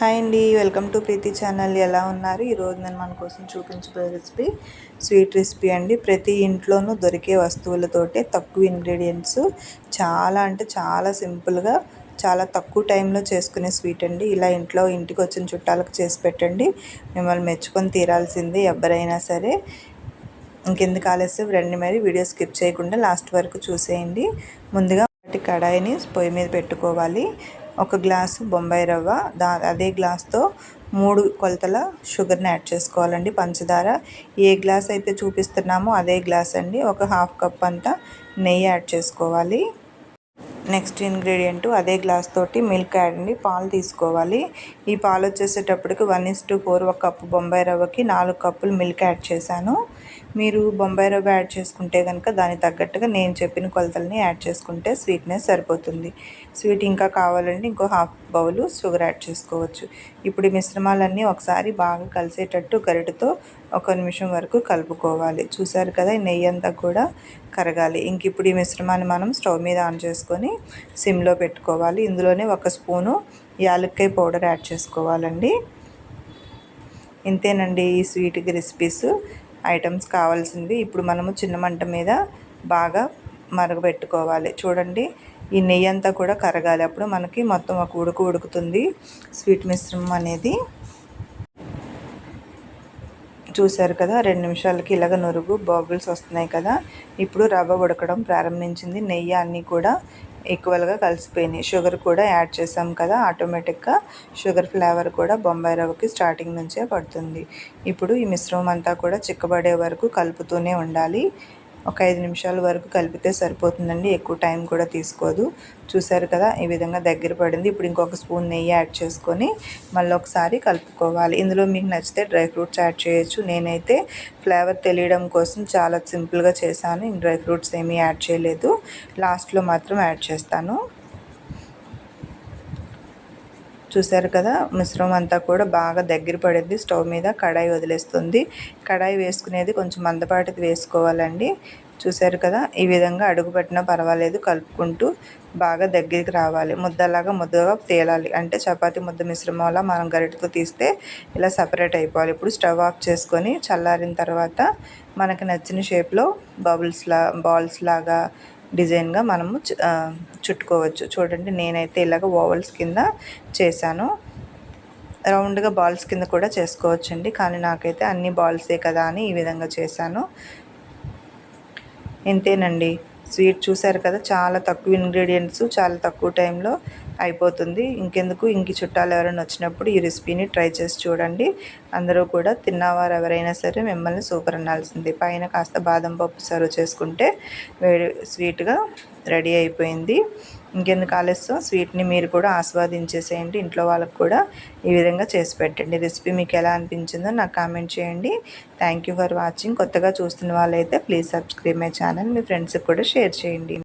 Hi అండి welcome to Preethi channel. ఎలా ఉన్నారు? ఈరోజు నేను మన కోసం చూపించబోయే రెసిపీ స్వీట్ రెసిపీ అండి. ప్రతి ఇంట్లోనూ దొరికే వస్తువులతోటే తక్కువ ఇంగ్రీడియంట్స్ చాలా అంటే చాలా సింపుల్గా చాలా తక్కువ టైంలో చేసుకునే స్వీట్ అండి. ఇలా ఇంట్లో ఇంటికి వచ్చిన చుట్టాలకు చేసి పెట్టండి. మిమ్మల్ని మెచ్చుకొని తీరాల్సింది ఎవరైనా సరే. ఇంకెందుకు ఆలస్యం? రండి మరి వీడియో స్కిప్ చేయకుండా లాస్ట్ వరకు చూసేయండి. ముందుగా కడాయిని పొయ్యి మీద పెట్టుకోవాలి. ఒక గ్లాసు బొంబాయి రవ్వ దా అదే గ్లాస్తో మూడు కొలతల షుగర్ని యాడ్ చేసుకోవాలండి పంచదార. ఏ గ్లాస్ అయితే చూపిస్తున్నామో అదే గ్లాస్ అండి ఒక హాఫ్ కప్ అంతా నెయ్యి యాడ్ చేసుకోవాలి. నెక్స్ట్ ఇంగ్రీడియంట్ అదే గ్లాస్ తోటి మిల్క్ యాడ్ అండి. పాలు తీసుకోవాలి. ఈ పాలు వచ్చేసేటప్పటికి వన్ ఇస్ టు ఫోర్ ఒక కప్పు బొంబాయి రవ్వకి నాలుగు కప్పులు మిల్క్ యాడ్ చేశాను. మీరు బొంబాయి రవ్వ యాడ్ చేసుకుంటే కనుక దానికి తగ్గట్టుగా నేను చెప్పిన కొలతల్ని యాడ్ చేసుకుంటే స్వీట్నెస్ సరిపోతుంది. స్వీట్ ఇంకా కావాలంటే ఇంకో హాఫ్ బౌలు షుగర్ యాడ్ చేసుకోవచ్చు. ఇప్పుడు ఈ మిశ్రమాలన్నీ ఒకసారి బాగా కలిసేటట్టు గరిటతో ఒక నిమిషం వరకు కలుపుకోవాలి. చూసారు కదా నెయ్యి అంతా కూడా కరగాలి. ఇంక ఇప్పుడు ఈ మిశ్రమాన్ని మనం స్టవ్ మీద ఆన్ చేసుకొని సిమ్లో పెట్టుకోవాలి. ఇందులోనే ఒక స్పూను యాలక్కాయ పౌడర్ యాడ్ చేసుకోవాలండి. ఇంతేనండి ఈ స్వీట్కి రెసిపీస్. ఐటమ్స్ కావాల్సింది ఇప్పుడు మనము చిన్న మంట మీద బాగా మరగబెట్టుకోవాలి. చూడండి ఈ నెయ్యి అంతా కూడా కరగాలి. అప్పుడు మనకి మొత్తం ఒక ఉడుకు ఉడుకుతుంది స్వీట్ మిశ్రమం అనేది. చూశారు కదా రెండు నిమిషాలకి ఇలాగ నురుగు బాబుల్స్ వస్తున్నాయి కదా. ఇప్పుడు రవ్వ ఉడకడం ప్రారంభించింది. నెయ్యి అన్నీ కూడా ఈక్వల్గా కలిసిపోయినాయి. షుగర్ కూడా యాడ్ చేసాం కదా ఆటోమేటిక్గా షుగర్ ఫ్లేవర్ కూడా బొంబాయి రవ్వకి స్టార్టింగ్ నుంచే పడుతుంది. ఇప్పుడు ఈ మిశ్రమం అంతా కూడా చిక్కబడే వరకు కలుపుతూనే ఉండాలి. ఒక ఐదు నిమిషాల వరకు కలిపితే సరిపోతుందండి. ఎక్కువ టైం కూడా తీసుకోదు. చూసారు కదా ఈ విధంగా దగ్గర పడింది. ఇప్పుడు ఇంకొక స్పూన్ నెయ్యి యాడ్ చేసుకొని మళ్ళీ ఒకసారి కలుపుకోవాలి. ఇందులో మీకు నచ్చితే డ్రై ఫ్రూట్స్ యాడ్ చేయొచ్చు. నేనైతే ఫ్లేవర్ తెలియడం కోసం చాలా సింపుల్గా చేశాను. డ్రై ఫ్రూట్స్ ఏమీ యాడ్ చేయలేదు. లాస్ట్లో మాత్రం యాడ్ చేస్తాను. చూసారు కదా మిశ్రమం అంతా కూడా బాగా దగ్గర పడింది. స్టవ్ మీద కడాయి వదిలేస్తుంది. కడాయి వేసుకునేది కొంచెం మందపాటిది వేసుకోవాలండి. చూసారు కదా ఈ విధంగా అడుగు పెట్టినా పర్వాలేదు. కలుపుకుంటూ బాగా దగ్గరికి రావాలి. ముద్దలాగా ముద్దగా తేలాలి. అంటే చపాతి ముద్ద మిశ్రమంలా మనం గరిటతో తీస్తే ఇలా సపరేట్ అయిపోవాలి. ఇప్పుడు స్టవ్ ఆఫ్ చేసుకొని చల్లారిన తర్వాత మనకి నచ్చిన షేప్లో బబుల్స్ లా బాల్స్ లాగా డిజైన్గా మనము చుట్టుకోవచ్చు. చూడండి నేనైతే ఇలాగ ఓవల్స్ కింద చేశాను. రౌండ్గా బాల్స్ కింద కూడా చేసుకోవచ్చండి. కానీ నాకైతే అన్ని బాల్సే కదా అని ఈ విధంగా చేశాను. ఇంతేనండి. స్వీట్ చూసారు కదా చాలా తక్కువ ఇంగ్రీడియంట్స్ చాలా తక్కువ టైంలో అయిపోతుంది. ఇంకెందుకు? ఇంక చుట్టాలు ఎవరైనా వచ్చినప్పుడు ఈ రెసిపీని ట్రై చేసి చూడండి. అందరూ కూడా తిన్నవారు ఎవరైనా సరే మిమ్మల్ని సూపర్ అనాల్సింది. పైన కాస్త బాదం పప్పు సర్వ్ చేసుకుంటే వేడి స్వీట్గా రెడీ అయిపోయింది. ఇంకెందుకు ఆలస్యం? స్వీట్ని మీరు కూడా ఆస్వాదించేసేయండి. ఇంట్లో వాళ్ళకు కూడా ఈ విధంగా చేసి పెట్టండి. రెసిపీ మీకు ఎలా అనిపించిందో నాకు కామెంట్ చేయండి. Thank you for watching. కొత్తగా చూస్తున్న వాళ్ళైతే ప్లీజ్ సబ్స్క్రైబ్ మై ఛానల్. మీ ఫ్రెండ్స్కి కూడా షేర్ చేయండి.